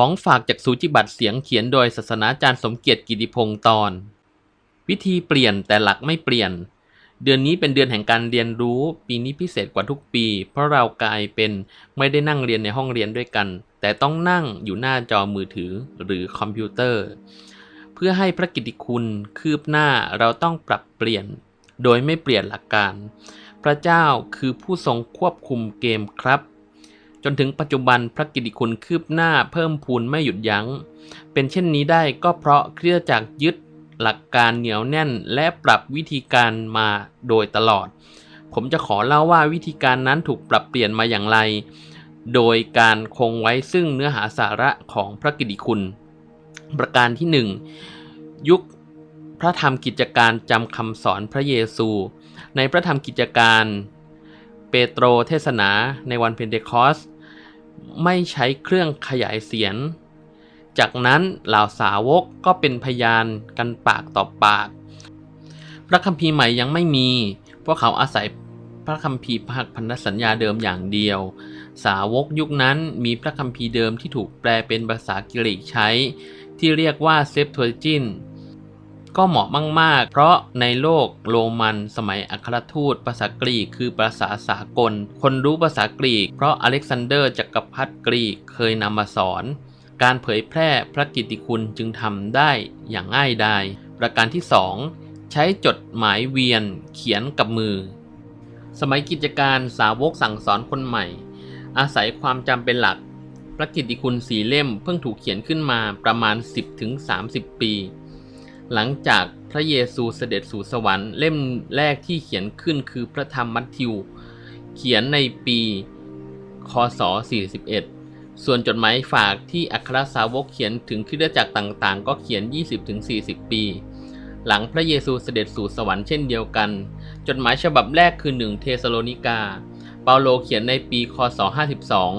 ของฝากจากสูจิบัตรเสียงเขียนโดยศาสนาจารย์สมเกียรติกิติพงศ์ตอน วิธีเปลี่ยนแต่หลักไม่เปลี่ยน เดือนนี้เป็นเดือนแห่งการเรียนรู้ ปีนี้พิเศษกว่าทุกปี เพราะเรากลายเป็นไม่ได้นั่งเรียนในห้องเรียนด้วยกัน แต่ต้องนั่งอยู่หน้าจอมือถือหรือคอมพิวเตอร์ เพื่อให้พระกิตติคุณคืบหน้าเราต้องปรับเปลี่ยน โดยไม่เปลี่ยนหลักการ พระเจ้าคือผู้ทรงควบคุมเกมครับ จนถึงปัจจุบันพระกิติคุณคืบหน้าเพิ่มพูนไม่หยุดยัง้ง เป็นเช่นนี้ได้ก็เพราะเครือจากยึดหลักการเหนียวแน่นและปรับวิธีการมาโดยตลอด ผมจะขอเล่าว่าวิธีการนั้นถูกปรับเปลี่ยนมาอย่างไร โดยการคงไว้ซึ่งเนื้อหาสาระของพระกิตติคุณ ประการที่ 1 ยุคพระธรรมกิจการจำคำสอนพระเยซู ในพระธรรมกิจการ เปโตรเทศนาในวันเพนเทคอสไม่ใช้เครื่องขยายเสียง จากนั้นเหล่าสาวกก็เป็นพยานกันปากต่อปาก พระคัมภีร์ใหม่ยังไม่มี พวกเขาอาศัยพระคัมภีร์พักพันธสัญญาเดิมอย่างเดียว สาวกยุคนั้นมีพระคัมภีร์เดิมที่ถูกแปลเป็นภาษากรีกใช้ ที่เรียกว่าเซปทจิน ก็เหมาะมาก ๆ เพราะในโลกโรมันสมัยอัครทูตภาษากรีกคือภาษาสากล คนรู้ภาษากรีก เพราะอเล็กซานเดอร์จักรพรรดิกรีกเคยนำมาสอน การเผยแพร่พระกิตติคุณจึงทำได้อย่างง่ายดายประการที่ 2 ใช้จดหมายเวียนเขียนกับมือ สมัยกิจการสาวกสั่งสอนคนใหม่ อาศัยความจำเป็นหลักพระกิตติคุณสีเล่มเพิ่งถูกเขียนขึ้นมาประมาณ 10-30 ปี หลังจากพระเยซูเสด็จสู่สวรรค์เล่มแรกที่เขียนขึ้นคือพระธรรมมัทธิว เขียนในปีคศ 41 ส่วนจดหมายฝากที่อัครสาวกเขียนถึงคริสตจักรต่างๆ ก็เขียน 20-40 ปี หลังพระเยซูเสด็จสู่สวรรค์เช่นเดียวกัน จดหมายฉบับแรกคือ 1 เทสโลนิกา เปาโลเขียนในปีคศ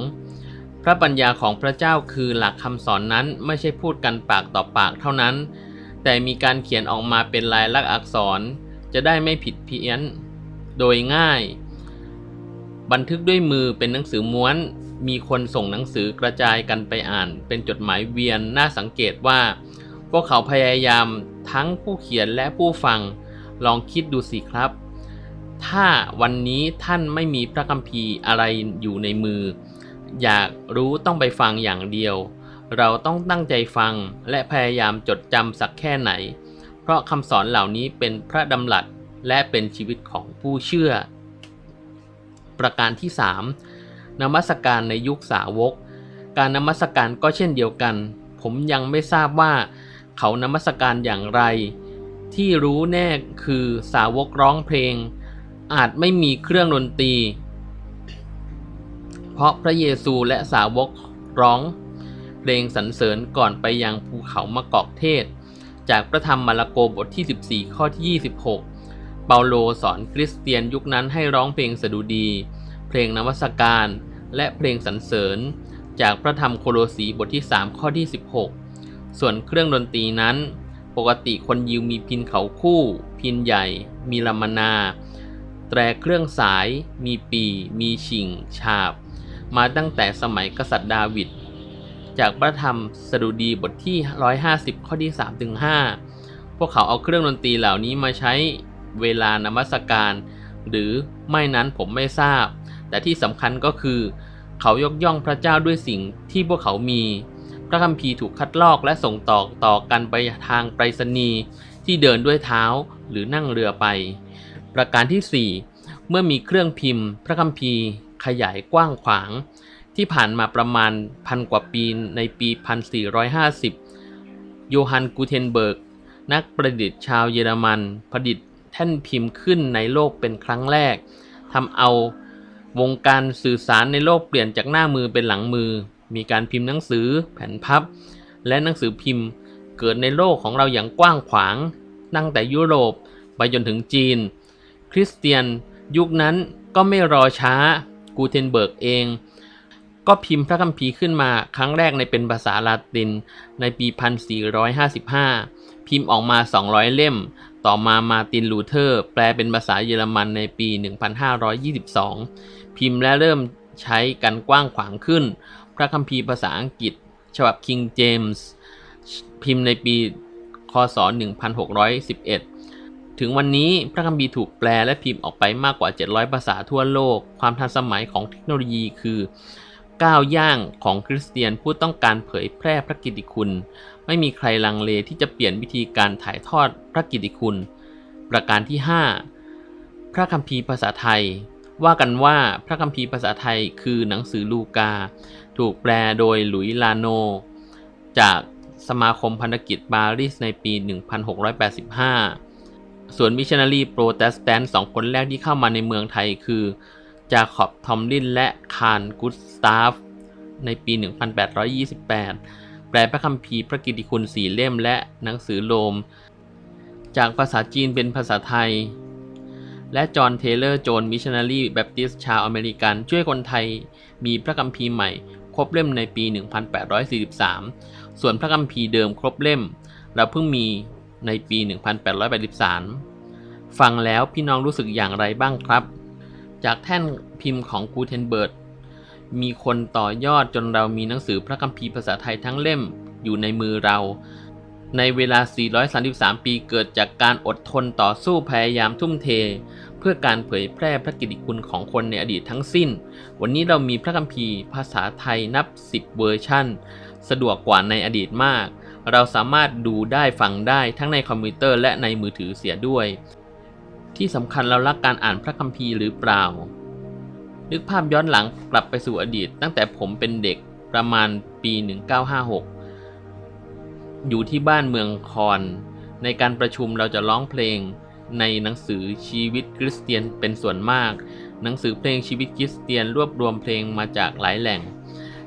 52 พระปัญญาของพระเจ้าคือหลักคำสอนนั้นไม่ใช่พูดกันปากต่อปากเท่านั้น แต่มีการเขียนออกมาเป็นลายลักษณ์อักษร จะได้ไม่ผิดเพี้ยน โดยง่าย บันทึกด้วยมือเป็นหนังสือม้วน มีคนส่งหนังสือกระจายกันไปอ่าน เป็นจดหมายเวียนน่าสังเกตว่า พวกเขาพยายามทั้งผู้เขียนและผู้ฟัง ลองคิดดูสิครับ ถ้าวันนี้ท่านไม่มีพระคัมภีร์อะไรอยู่ในมือ อยากรู้ต้องไปฟังอย่างเดียว เราต้องตั้งใจฟังและพยายามจดจำสักแค่ไหน เพราะคำสอนเหล่านี้เป็นพระดำรัสและเป็นชีวิตของผู้เชื่อ ประการที่ 3. นมัสการในยุคสาวก การนมัสการก็เช่นเดียวกัน ผมยังไม่ทราบว่า เขานมัสการอย่างไร ที่รู้แน่คือสาวกร้องเพลง อาจไม่มีเครื่องดนตรี เพราะพระเยซูและสาวกร้อง เพลงสรรเสริญก่อนไปยังภูเขามะกอกเทศ จากพระธรรมมาระโกบทที่ 14 ข้อที่ 26 เปาโลสอนคริสเตียนยุคนั้นให้ร้องเพลงสดุดี เพลงนมัสการ และเพลงสรรเสริญ จากพระธรรมโคโลสีบทที่ 3 ข้อที่ 16 ส่วนเครื่องดนตรีนั้น ปกติคนยิวมีพินเขาคู่ พินใหญ่ มีลำมนา แตรเครื่องสาย มีปี มีชิง ฉาบ มาตั้งแต่สมัยกษัตริย์ดาวิด จากพระธรรมสดุดีบทที่ 150 ข้อที่3ถึง5พวกเขาเอาเครื่องดนตรีเหล่านี้มาใช้เวลานมัสการ หรือไม่นั้นผมไม่ทราบ แต่ที่สำคัญก็คือ เขายกย่องพระเจ้าด้วยสิ่งที่พวกเขามี พระคัมภีร์ถูกคัดลอกและส่งต่อต่อกันไปทางไปรษณีย์ที่เดินด้วยเท้าหรือนั่งเรือไป ประการที่ 4 เมื่อมีเครื่องพิมพ์ พระคัมภีร์ขยายกว้างขวาง ที่ผ่านมาประมาณพันกว่าปีในปี 1450 โยฮันกูเทนเบิร์ก นักประดิษฐ์ชาวเยอรมันประดิษฐ์แท่นพิมพ์ขึ้นในโลกเป็นครั้งแรกทำเอาวงการสื่อสารในโลกเปลี่ยนจากหน้ามือเป็นหลังมือ มีการพิมพ์หนังสือ แผ่นพับ และหนังสือพิมพ์เกิดในโลกของเราอย่างกว้างขวางตั้งแต่ยุโรปไปจนถึงจีน คริสเตียนยุคนั้นก็ไม่รอช้ากูเทนเบิร์กเอง ก็พิมพ์พระคัมภีร์ขึ้นมาครั้งแรกในเป็นภาษาลาตินในปี 1455 พิมพ์ออกมา 200 เล่ม ต่อมามาตินลูเทอร์ แปลเป็นภาษาเยอรมันในปี 1522 พิมพ์และเริ่มใช้กันกว้างขวางขึ้น พระคัมภีร์ภาษาอังกฤษ ฉบับ King James พิมพ์ในปีคศ 1611ถึงวันนี้พระคัมภีร์ถูกแปลและพิมพ์ออกไปมากกว่า 700 ภาษาทั่วโลก ความทันสมัยของเทคโนโลยีคือ ก้าวย่างของคริสเตียนผู้ต้องการเผยแพร่พระกิตติคุณ ไม่มีใครลังเลที่จะเปลี่ยนวิธีการถ่ายทอดพระกิตติคุณ ประการที่ 5 พระคัมภีร์ภาษาไทย ว่ากันว่าพระคัมภีร์ภาษาไทยคือหนังสือลูกา ถูกแปลโดยหลุยส์ลาโน จากสมาคมพันธกิจปารีสในปี 1685 ส่วนมิชชันนารีโปรเตสแตนต์สองคนแรกที่เข้ามาในเมืองไทยคือ จาคอบทอมลินและคาร์นกุสตาฟ ในปี 1828 แปลพระคัมภีร์พระกิตติคุณสี่เล่มและหนังสือโลม จากภาษาจีนเป็นภาษาไทย และจอห์นเทเลอร์โจนมิชชันนารีแบปติสชาวอเมริกัน ช่วยคนไทยมีพระคัมภีร์ใหม่ ครบเล่มในปี 1843 ส่วนพระคัมภีร์เดิมครบเล่ม เราเพิ่งมีในปี 1883 ฟังแล้วพี่น้องรู้สึกอย่างไรบ้างครับ จากแท่นพิมพ์ของกูเทนเบิร์ดมีคนต่อยอดจนเรามีหนังสือพระคัมภีร์ภาษาไทยทั้งเล่มอยู่ในมือเรา ในเวลา 433 ปีเกิดจากการอดทนต่อสู้พยายามทุ่มเท เพื่อการเผยแพร่พระกิตติคุณของคนในอดีตทั้งสิ้น วันนี้เรามีพระคัมภีร์ภาษาไทยนับ 10 เวอร์ชันสะดวกกว่าในอดีตมาก เราสามารถดูได้ฟังได้ทั้งในคอมพิวเตอร์และในมือถือเสียด้วย ที่สำคัญเรารักการอ่านพระคัมภีร์หรือเปล่า นึกภาพย้อนหลังกลับไปสู่อดีต ตั้งแต่ผมเป็นเด็กประมาณปี 1956 อยู่ที่บ้านเมืองคอน ในการประชุมเราจะร้องเพลงในหนังสือชีวิตคริสเตียนเป็นส่วนมาก หนังสือเพลงชีวิตคริสเตียนรวบรวมเพลงมาจากหลายแหล่ง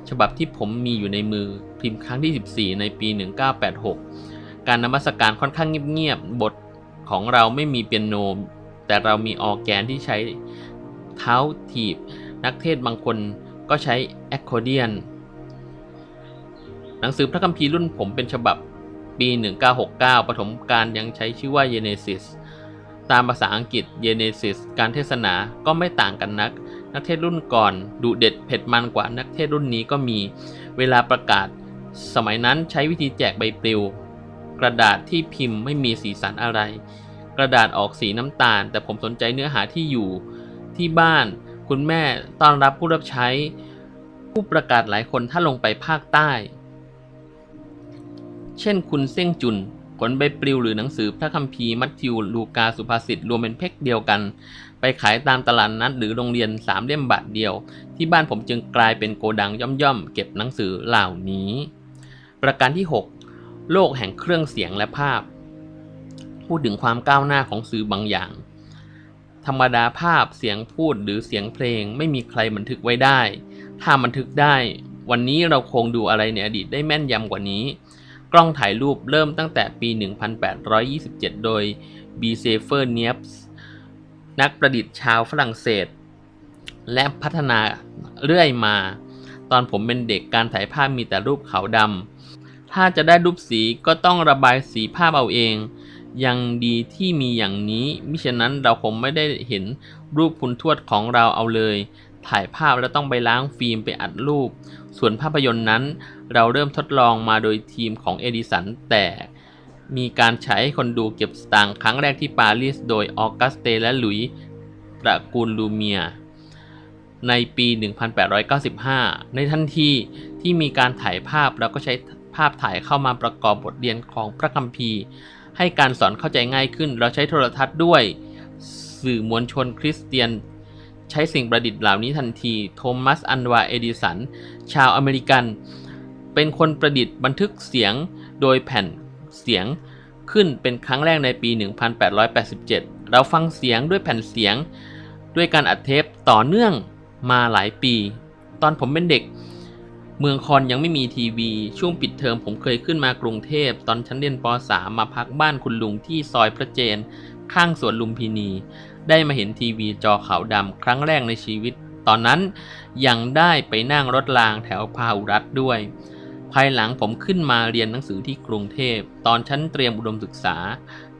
ฉบับที่ผมมีอยู่ในมือพิมพ์ครั้งที่ 14 ในปี 1986 การนมัสการค่อนข้างเงียบๆบทของเราไม่มีเปียโน แต่เรามีออแกนที่ใช้เท้าถีบ นักเทศบางคนก็ใช้แอคคอเดียน หนังสือพระคัมภีร์รุ่นผมเป็นฉบับปี 1969 ปฐมกาลยังใช้ชื่อว่า Genesis ตามภาษาอังกฤษ Genesis การเทศนาก็ไม่ต่างกันนัก นักเทศรุ่นก่อนดุเด็ดเผ็ดมันกว่านักเทศรุ่นนี้ก็มีเวลาประกาศ สมัยนั้นใช้วิธีแจกใบปลิว กระดาษที่พิมพ์ไม่มีสีสันอะไร กระดาษออกสีน้ำตาล แต่ผมสนใจเนื้อหาที่อยู่ที่บ้าน คุณแม่ต้อนรับผู้รับใช้ ผู้ประกาศหลายคนถ้าลงไปภาคใต้ เช่นคุณเส้งจุนขนใบปลิวหรือหนังสือพระคัมภีร์มัทธิวลูกาสุภาษิตรวมเป็นเพ็กเดียวกัน ไปขายตามตลาดนัดหรือโรงเรียนสามเล่มบาทเดียว ที่บ้านผมจึงกลายเป็นโกดังย่อมๆเก็บหนังสือเหล่านี้ ประการที่ 6 โลกแห่งเครื่องเสียงและภาพ พูดถึงความก้าวหน้าของสื่อบางอย่าง ธรรมดาภาพเสียงพูดหรือเสียงเพลงไม่มีใครบันทึกไว้ได้ ถ้าบันทึกได้ วันนี้เราคงดูอะไรในอดีตได้แม่นยำกว่านี้ กล้องถ่ายรูปเริ่มตั้งแต่ปี 1827 โดย B. s a f e r n i e p s นักประดิษฐ์ชาวฝรั่งเศส และพัฒนาเรื่อยมา ตอนผมเป็นเด็กการถ่ายภาพมีแต่รูปขาวดำถ้าจะได้รูปสีก็ต้องระบายสีภาพเอาเอง ยังดีที่มีอย่างนี้ มิฉะนั้นเราคงไม่ได้เห็นรูปคุณทวดของเราเอาเลย ถ่ายภาพแล้วต้องไปล้างฟิล์มไปอัดรูป ส่วนภาพยนตร์นั้น เราเริ่มทดลองมาโดยทีมของเอดิสัน แต่มีการใช้ให้คนดูเก็บสตางค์ครั้งแรกที่ปารีสโดยออกัสเตและหลุยส์ตระกูลลูเมีย ในปี 1895 ในทันทีที่มีการถ่ายภาพเราก็ใช้ภาพถ่ายเข้ามาประกอบบทเรียนของพระคัมภีร์ ให้การสอนเข้าใจง่ายขึ้น เราใช้โทรทัศน์ด้วย สื่อมวลชนคริสเตียน ใช้สิ่งประดิษฐ์เหล่านี้ทันที โทมัส อันวา เอดิสัน ชาวอเมริกัน เป็นคนประดิษฐ์บันทึกเสียงโดยแผ่นเสียงขึ้นเป็นครั้งแรกในปี 1887 เราฟังเสียงด้วยแผ่นเสียง ด้วยการอัดเทปต่อเนื่องมาหลายปี ตอนผมเป็นเด็ก เมืองคอนยังไม่มีทีวี ช่วงปิดเทอมผมเคยขึ้นมากรุงเทพ ตอนชั้นเรียนป .3 มาพักบ้านคุณลุงที่ซอยพระเจน ข้างสวนลุมพินี ได้มาเห็นทีวีจอขาวดำครั้งแรกในชีวิต ตอนนั้นยังได้ไปนั่งรถรางแถวพาหุรัตด้วย ภายหลังผมขึ้นมาเรียนหนังสือที่กรุงเทพ ตอนชั้นเตรียมอุดมศึกษา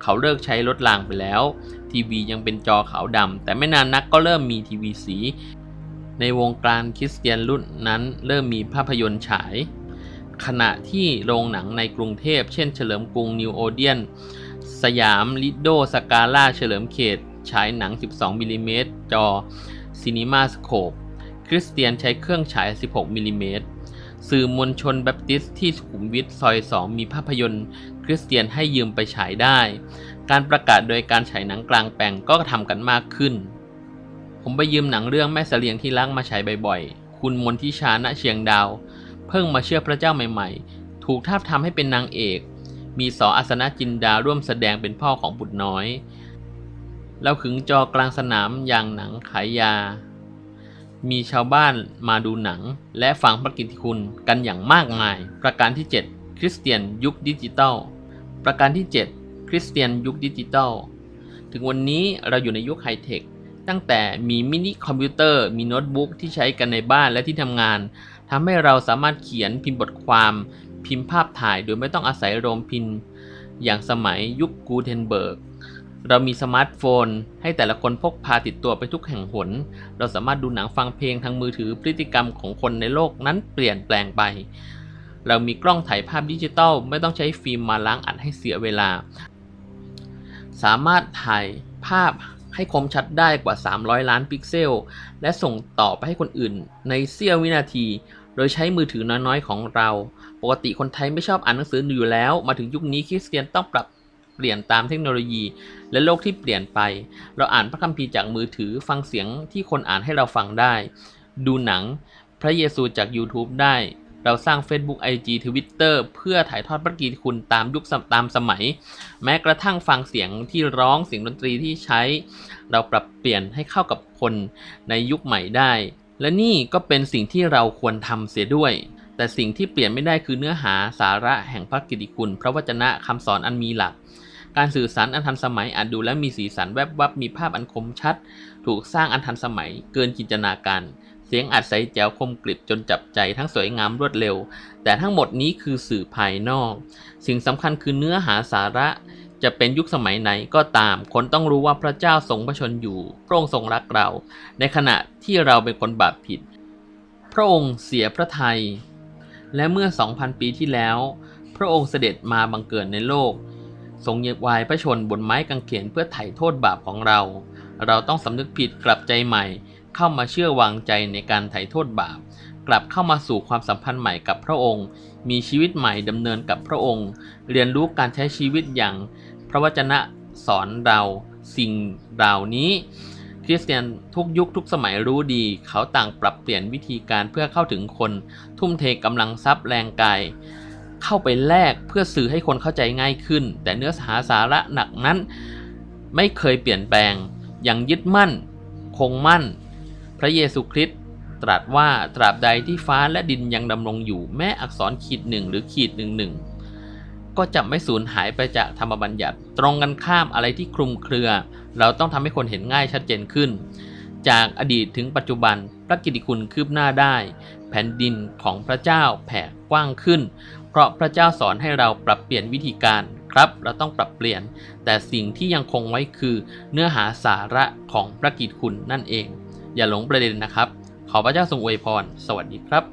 เขาเลิกใช้รถรางไปแล้ว ทีวียังเป็นจอขาวดำแต่ไม่นานนักก็เริ่มมีทีวีสี ในวงการคริสเตียนรุ่นนั้นเริ่มมีภาพยนตร์ฉาย ขณะที่โรงหนังในกรุงเทพ เช่นเฉลิมกรุงนิวโอเดียน สยามลิโดสกาล่าเฉลิมเขต ฉายหนัง 12มิลลิเมตรจอซีนีมาสโคปคริสเตียนใช้เครื่องฉาย 16มิลลิเมตรสื่อมวลชนแบปติสต์ที่สุขุมวิทซอย 2 มีภาพยนตร์คริสเตียนให้ยืมไปฉายได้ การประกาศโดยการฉายหนังกลางแปลงก็ทำกันมากขึ้น ผมไปยืมหนังเรื่องแม่เสลียงที่รักมาฉายบ่อยๆ คุณมนทิชาณเชียงดาว เพิ่งมาเชื่อพระเจ้าใหม่ๆ ถูกทาบทำให้เป็นนางเอก มีสออาสนะจินดาร่วมแสดงเป็นพ่อของบุตรน้อยแล้วขึงจอกลางสนามอย่างหนังขายยา มีชาวบ้านมาดูหนัง และฟังพระกิตติคุณกันอย่างมากมาย ประการที่ 7 คริสเตียนยุคดิจิตอล ประการที่ 7 คริสเตียนยุคดิจิตอล ถึงวันนี้เราอยู่ในยุคไฮเทค ตั้งแต่มีมินิคอมพิวเตอร์ มีโน้ตบุ๊กที่ใช้กันในบ้านและที่ทำงานทำให้เราสามารถเขียนพิมพ์บทความ พิมพ์ภาพถ่าย โดยไม่ต้องอาศัยโรงพิมพ์ อย่างสมัยยุคกูเทนเบิร์กเรามีสมาร์ทโฟน ให้แต่ละคนพกพาติดตัวไปทุกแห่งหน เราสามารถดูหนังฟังเพลงทางมือถือพฤติกรรมของคนในโลกนั้นเปลี่ยนแปลงไป เรามีกล้องถ่ายภาพดิจิตอลไม่ต้องใช้ฟิล์มมาล้างอัดให้เสียเวลา สามารถถ่ายภาพ ให้คมชัดได้กว่า 300 ล้านพิกเซล และส่งต่อไปให้คนอื่น ในเสี้ยววินาที โดยใช้มือถือน้อยๆของเรา ปกติคนไทยไม่ชอบอ่านหนังสืออยู่แล้ว มาถึงยุคนี้คริสเตียนต้องปรับเปลี่ยนตามเทคโนโลยี และโลกที่เปลี่ยนไป เราอ่านพระคัมภีร์จากมือถือฟังเสียงที่คนอ่านให้เราฟังได้ ดูหนังพระเยซูจาก YouTube ได้ เราสร้าง Facebook IG Twitter เพื่อถ่ายทอดพระกีคุณตามยุคตามสมัย แม้กระทั่งฟังเสียงที่ร้องเสียงดนตรีที่ใช้ เราปรับเปลี่ยนให้เข้ากับคนในยุคใหม่ได้ และนี่ก็เป็นสิ่งที่เราควรทำเสียด้วย แต่สิ่งที่เปลี่ยนไม่ได้คือเนื้อหาสาระแห่งพระกิติคุณ พระวจนะคำสอนอันมีหลัก การสื่อสารอันทันสมัยอาจดูและมีสีสันแวบวับมีภาพอันคมชัด ถูกสร้างอันทันสมัยเกินจินตนาการ สียงอัดใสแจ๋วคมกริบจนจับใจทั้งสวยงามรวดเร็ว แต่ทั้งหมดนี้คือสื่อภายนอก สิ่งสำคัญคือเนื้อหาสาระจะเป็นยุคสมัยไหนก็ตาม คนต้องรู้ว่าพระเจ้าทรงพระชนอยู่ พระองค์ทรงรักเรา ในขณะที่เราเป็นคนบาปผิด พระองค์เสียพระทัย และเมื่อ 2,000 ปีที่แล้ว พระองค์เสด็จมาบังเกิดในโลก ทรงเยบวายพระชนบนไม้กางเขนเพื่อไถ่โทษบาปของเรา เราต้องสำนึกผิดกลับใจใหม่ เข้ามาเชื่อวางใจในการไถ่โทษบาป กลับเข้ามาสู่ความสัมพันธ์ใหม่กับพระองค์ มีชีวิตใหม่ดำเนินกับพระองค์ เรียนรู้การใช้ชีวิตอย่าง พระวจนะสอนเราสิ่งเหล่านี้ คริสเตียนทุกยุคทุกสมัยรู้ดี เขาต่างปรับเปลี่ยนวิธีการเพื่อเข้าถึงคน ทุ่มเทกำลังทรัพย์แรงกายเข้าไปแลกเพื่อสื่อให้คนเข้าใจง่ายขึ้น แต่เนื้อหาสาระหนักนั้น ไม่เคยเปลี่ยนแปลง ยังยึดมั่น คงมั่น ระเยซูคริสต์ตรัสว่าตราบใดที่ฟ้าและดินยังดำรงอยู่แม้อักษรขีดหนึ่งหรือขีดหนึ่งหนึ่งก็จะไม่สูญหายไปจากธรรมบัญญัติ ตรงกันข้ามอะไรที่คลุมเครือ เราต้องทำให้คนเห็นง่ายชัดเจนขึ้น จากอดีตถึงปัจจุบันพระกิติคุณคืบหน้าได้ แผ่นดินของพระเจ้าแผ่กว้างขึ้น เพราะพระเจ้าสอนให้เราปรับเปลี่ยนวิธีการครับ เราต้องปรับเปลี่ยน แต่สิ่งที่ยังคงไว้คือเนื้อหาสาระของพระกิตติคุณนั่นเอง อย่าหลงประเด็นนะครับ ขอพระเจ้าทรงอวยพร สวัสดีครับ